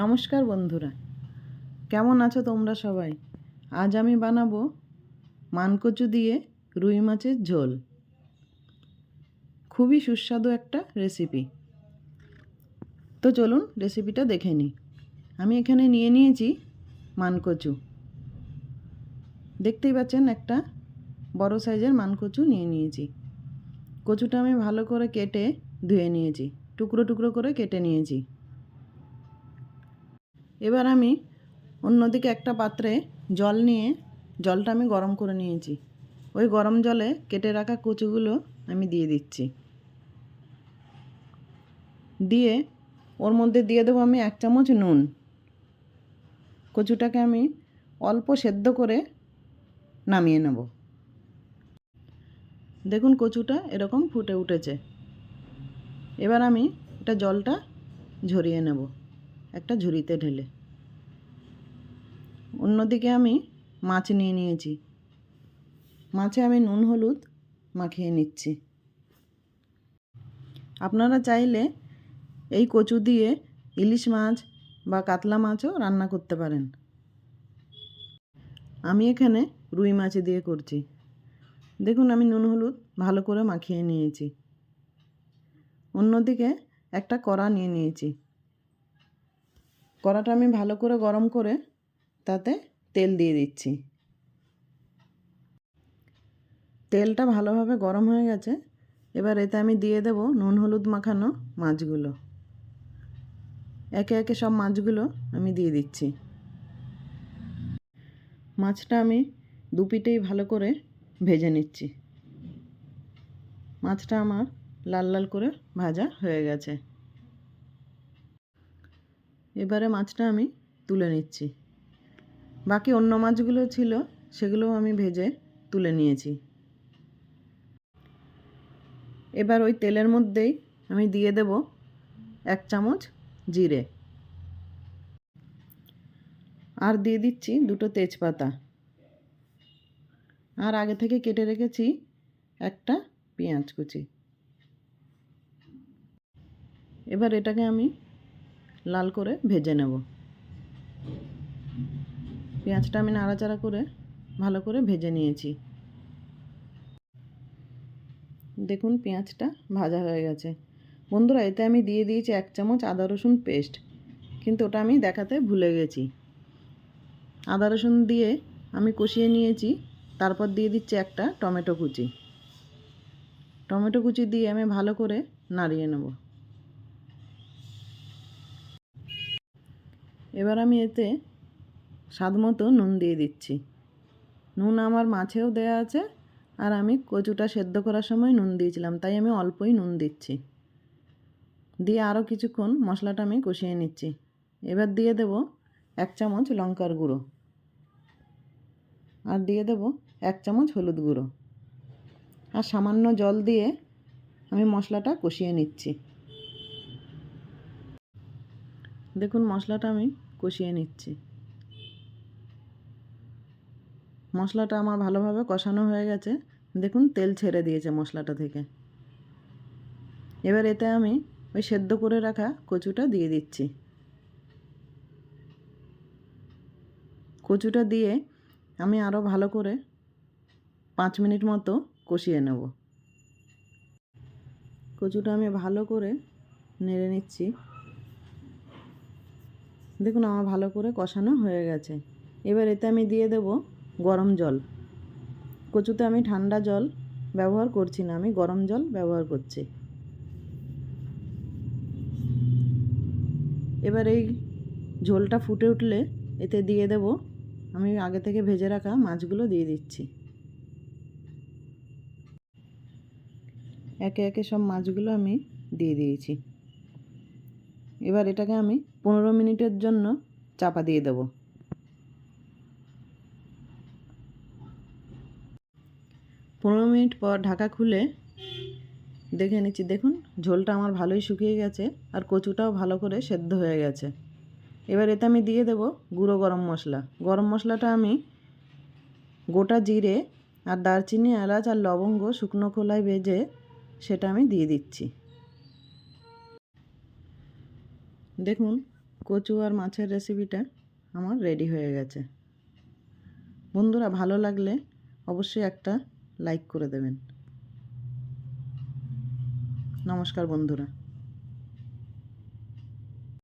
নমস্কার বন্ধুরা। কেমন আছো তোমরা সবাই? আজ আমি বানাবো মানকচু দিয়ে রুই মাছের ঝোল। খুবই সুস্বাদু একটা রেসিপি তো চলুন রেসিপিটা দেখে নিই। আমি এখানে নিয়ে নিয়েছি মানকচু। দেখতেই পাচ্ছেন একটা বড় সাইজের মানকচু নিয়ে নিয়েছি। কচুটা আমি ভালো করে কেটে ধুয়ে নিয়েছি। টুকরো টুকরো করে কেটে নিয়েছি। এবার আমি অন্যদিকে একটা পাত্রে জল নিয়ে জলটা আমি গরম করে নিয়েছি। ওই গরম জলে কেটে রাখা কচুগুলো আমি দিয়ে দিচ্ছি। দিয়ে ওর মধ্যে দিয়ে দেবো আমি এক চামচ নুন। কচুটাকে আমি অল্প সেদ্ধ করে নামিয়ে নেব। দেখুন কচুটা এরকম ফুটে উঠেছে। এবার আমি এটা জলটা ঝরিয়ে নেব। একটা ঝুড়িতে ঢেলে। অন্যদিকে আমি মাছ নিয়ে নিয়েছি। মাছে আমি নুন, হলুদ মাখিয়ে নিচ্ছি। আপনারা চাইলে এই কচু দিয়ে ইলিশ মাছ বা কাতলা মাছও রান্না করতে পারেন। আমি এখানে রুই মাছ দিয়ে করছি। দেখুন, আমি নুন, হলুদ ভালো করে মাখিয়ে নিয়েছি। অন্যদিকে একটা কড়া নিয়ে নিয়েছি। কড়াটা আমি ভালো করে গরম করে তাতে তেল দিয়ে দিচ্ছি। তেলটা ভালোভাবে গরম হয়ে গেছে। এবার এতে আমি দিয়ে দেব নুন, হলুদ মাখানো মাছগুলো। একে একে সব মাছগুলো আমি দিয়ে দিচ্ছি। মাছটা আমি দুপিটেই ভালো করে ভেজে নিচ্ছি। মাছটা আমার লাল লাল করে ভাজা হয়ে গেছে। এবারে মাছটা আমি তুলে নিচ্ছি। বাকি অন্য মাছগুলো ছিল, সেগুলোও আমি ভেজে তুলে নিয়েছি। এবার ওই তেলের মধ্যেই আমি দিয়ে দেব এক চামচ জিরে। আর দিয়ে দিচ্ছি দুটো তেজপাতা। আর আগে থেকে কেটে রেখেছি একটা পেঁয়াজ কুচি। এবার এটাকে আমি লাল করে ভেজে নেব। পেঁয়াজটা আমি নাড়াচাড়া করে ভালো করে ভেজে নিয়েছি। দেখুন পেঁয়াজটা ভাজা হয়ে গেছে। বন্ধুরা, এতে আমি দিয়ে দিয়েছি এক চামচ আদা রসুন পেস্ট, কিন্তু ওটা আমি দেখাতে ভুলে গেছি। আদা রসুন দিয়ে আমি কষিয়ে নিয়েছি, তারপর দিয়ে দিচ্ছি একটা টমেটো কুচি। টমেটো কুচি দিয়ে আমি ভালো করে নাড়িয়ে নেব। এবার আমি এতে স্বাদ মতো নুন দিয়ে দিচ্ছি। নুন আমার মাছেও দেওয়া আছে আর আমি কচুটা সেদ্ধ করার সময় নুন দিয়েছিলাম, তাই আমি অল্পই নুন দিচ্ছি। দিয়ে আরও কিছুক্ষণ মশলাটা আমি কষিয়ে নিচ্ছি। এবার দিয়ে দেব এক চামচ লঙ্কার গুঁড়ো। আর দিয়ে দেব এক চামচ হলুদ গুঁড়ো। আর সামান্য জল দিয়ে আমি মশলাটা কষিয়ে নিচ্ছি। দেখুন মশলাটা আমি কষিয়ে নিচ্ছি। মশলাটা আমার ভালোভাবে কষানো হয়ে গেছে। দেখুন, তেল ছেড়ে দিয়েছে মশলাটা থেকে। এবার এতে আমি ওই সেদ্ধ করে রাখা কচুটা দিয়ে দিচ্ছি। কচুটা দিয়ে আমি আরও ভালো করে পাঁচ মিনিট মতো কষিয়ে নেব। কচুটা আমি ভালো করে নেড়ে নিচ্ছি। দেখুন, আমার ভালো করে কষানো হয়ে গেছে। এবার এতে আমি দিয়ে দেব গরম জল। কচুতে আমি ঠান্ডা জল ব্যবহার করছি না, আমি গরম জল ব্যবহার করছি। এবার এই ঝোলটা ফুটে উঠলে এতে দিয়ে দেব, আমি আগে থেকে ভেজে রাখা মাছগুলো দিয়ে দিচ্ছি। একে একে সব মাছগুলো আমি দিয়ে দিয়েছি। এবার এটাকে আমি পনেরো মিনিটের জন্য চাপা দিয়ে দেব। পনেরো মিনিট পর ঢাকা খুলে দেখে নিচ্ছি, দেখুন, ঝোলটা আমার ভালোই শুকিয়ে গেছে আর কচুটাও ভালো করে সেদ্ধ হয়ে গেছে। এবার এতে আমি দিয়ে দেব গুঁড়ো গরম মশলা। গরম মশলাটা আমি গোটা জিরে আর দারচিনি, এলাচ আর লবঙ্গ শুকনো খোলায় ভেজে সেটা আমি দিয়ে দিচ্ছি। দেখুন, কচু আর মাছের রেসিপিটা আমার রেডি হয়ে গেছে। বন্ধুরা, ভালো লাগলে অবশ্যই একটা লাইক করে দেবেন। নমস্কার বন্ধুরা।